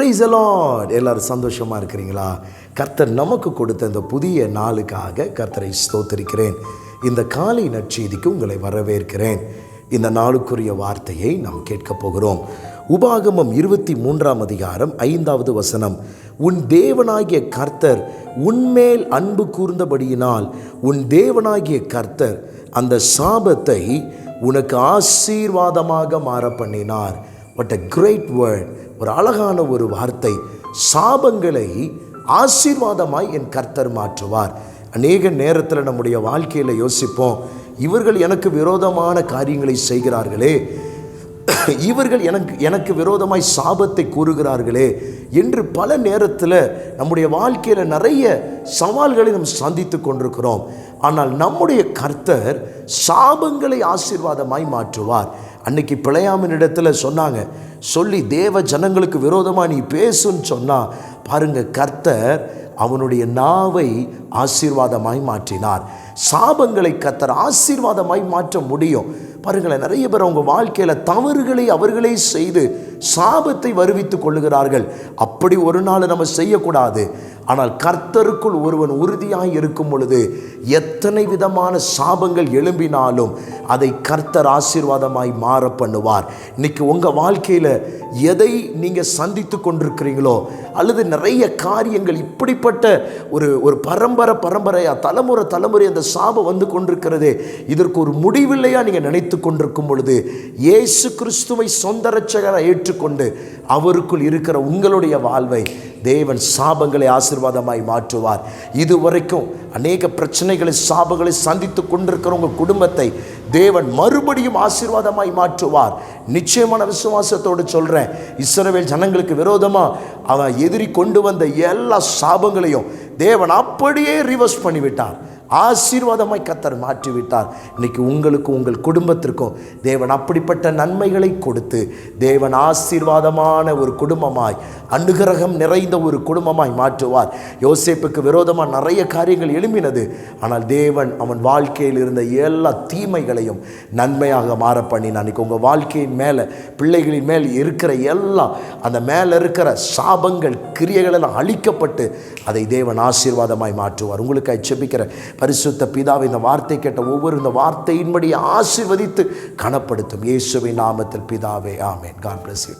Price allot எல்லாரும் சந்தோஷமாக இருக்கிறீங்களா? கர்த்தர் நமக்கு கொடுத்த இந்த புதிய நாளுக்காக கர்த்தரை ஸ்தோத்திருக்கிறேன். இந்த காலை நற்செய்திக்கு உங்களை வரவேற்கிறேன். இந்த நாளுக்குரிய வார்த்தையை நாம் கேட்கப் போகிறோம். உபாகமம் இருபத்தி மூன்றாம் அதிகாரம் ஐந்தாவது வசனம். உன் தேவனாகிய கர்த்தர் உன்மேல் அன்பு கூர்ந்தபடியினால் உன் தேவனாகிய கர்த்தர் அந்த சாபத்தை உனக்கு ஆசீர்வாதமாக மாற பண்ணினார். வாட் அ கிரேட் வேர்ட் ஒரு அழகான ஒரு வார்த்தை. சாபங்களை ஆசீர்வாதமாய் என் கர்த்தர் மாற்றுவார். அநேக நேரத்தில் நம்முடைய வாழ்க்கையில் யோசிப்போம். இவர்கள் எனக்கு விரோதமான காரியங்களை செய்கிறார்களே. இவர்கள் எனக்கு எனக்கு விரோதமாய் சாபத்தை கூறுகிறார்களே என்று பல நேரத்தில் நம்முடைய வாழ்க்கையில் நிறைய சவால்களை நாம் சந்தித்து கொண்டிருக்கிறோம். ஆனால் நம்முடைய கர்த்தர் சாபங்களை ஆசீர்வாதமாய் மாற்றுவார். அன்னைக்கு பிழையாமின் இடத்துல சொன்னாங்க சொல்லி தேவ ஜனங்களுக்கு விரோதமாக நீ பேசுன்னு சொன்னால் பாருங்க கர்த்தர் அவனுடைய நாவை ஆசீர்வாதமாய் மாற்றினார். சாபங்களை கத்தர் ஆசீர்வாதமாய் மாற்ற முடியும். பாருங்களேன் நிறைய பேர் அவங்க வாழ்க்கையில் தவறுகளை அவர்களே செய்து சாபத்தை வருவித்து கொள்ளுகிறார்கள். அப்படி ஒரு நாள் நம்ம செய்யக்கூடாது. ஆனால் கர்த்தருக்குள் ஒருவன் உறுதியாக இருக்கும் பொழுது எத்தனை விதமான சாபங்கள் எழும்பினாலும் அதை கர்த்தர் ஆசீர்வாதமாய் மாற பண்ணுவார். இன்னைக்கு உங்கள் வாழ்க்கையில் எதை நீங்கள் சந்தித்து கொண்டிருக்கிறீங்களோ அல்லது நிறைய காரியங்கள் இப்படிப்பட்ட ஒரு ஒரு பரம்பரை பரம்பரையாக தலைமுறை தலைமுறை அந்த சாபம் வந்து கொண்டிருக்கிறது இதற்கு ஒரு முடிவில்லையா நீங்கள் நினைத்து கொண்டிருக்கும் பொழுது இயேசு கிறிஸ்துவை சொந்த ரட்சகரை ஏற்றுக்கொண்டு அவருக்குள் இருக்கிற உங்களுடைய வாழ்வை தேவன் சாபங்களை ஆசீர்வாதமாய் மாற்றுவார். இதுவரைக்கும் அநேக பிரச்சனைகளை சாபங்களை சந்தித்து கொண்டிருக்கிற உங்கள் குடும்பத்தை தேவன் மறுபடியும் ஆசீர்வாதமாய் மாற்றுவார். நிச்சயமான விசுவாசத்தோடு சொல்கிறேன் இஸ்ரவேல் ஜனங்களுக்கு விரோதமாக அவன் எதிரி கொண்டு வந்த எல்லா சாபங்களையும் தேவன் அப்படியே ரிவர்ஸ் பண்ணிவிட்டார். ஆசீர்வாதமாய் கத்தர் மாற்றிவிட்டார். இன்னைக்கு உங்களுக்கும் உங்கள் குடும்பத்திற்கும் தேவன் அப்படிப்பட்ட நன்மைகளை கொடுத்து தேவன் ஆசீர்வாதமான ஒரு குடும்பமாய் அனுகிரகம் நிறைந்த ஒரு குடும்பமாய் மாற்றுவார். யோசேப்புக்கு விரோதமாக நிறைய காரியங்கள் எழும்பினது. ஆனால் தேவன் அவன் வாழ்க்கையில் இருந்த எல்லா தீமைகளையும் நன்மையாக மாற பண்ணினான். உங்கள் வாழ்க்கையின் மேலே பிள்ளைகளின் மேல் இருக்கிற எல்லாம் அந்த மேலே இருக்கிற சாபங்கள் கிரியைகள் எல்லாம் அழிக்கப்பட்டு அதை தேவன் ஆசீர்வாதமாய் மாற்றுவார். உங்களுக்கு செபிக்கிற பரிசுத்த பிதாவை இந்த வார்த்தை கேட்ட ஒவ்வொரு இந்த வார்த்தையின்படி ஆசீர்வதித்து கனப்படுத்தும். இயேசுவின் நாமத்தில் பிதாவே ஆமேன். God bless you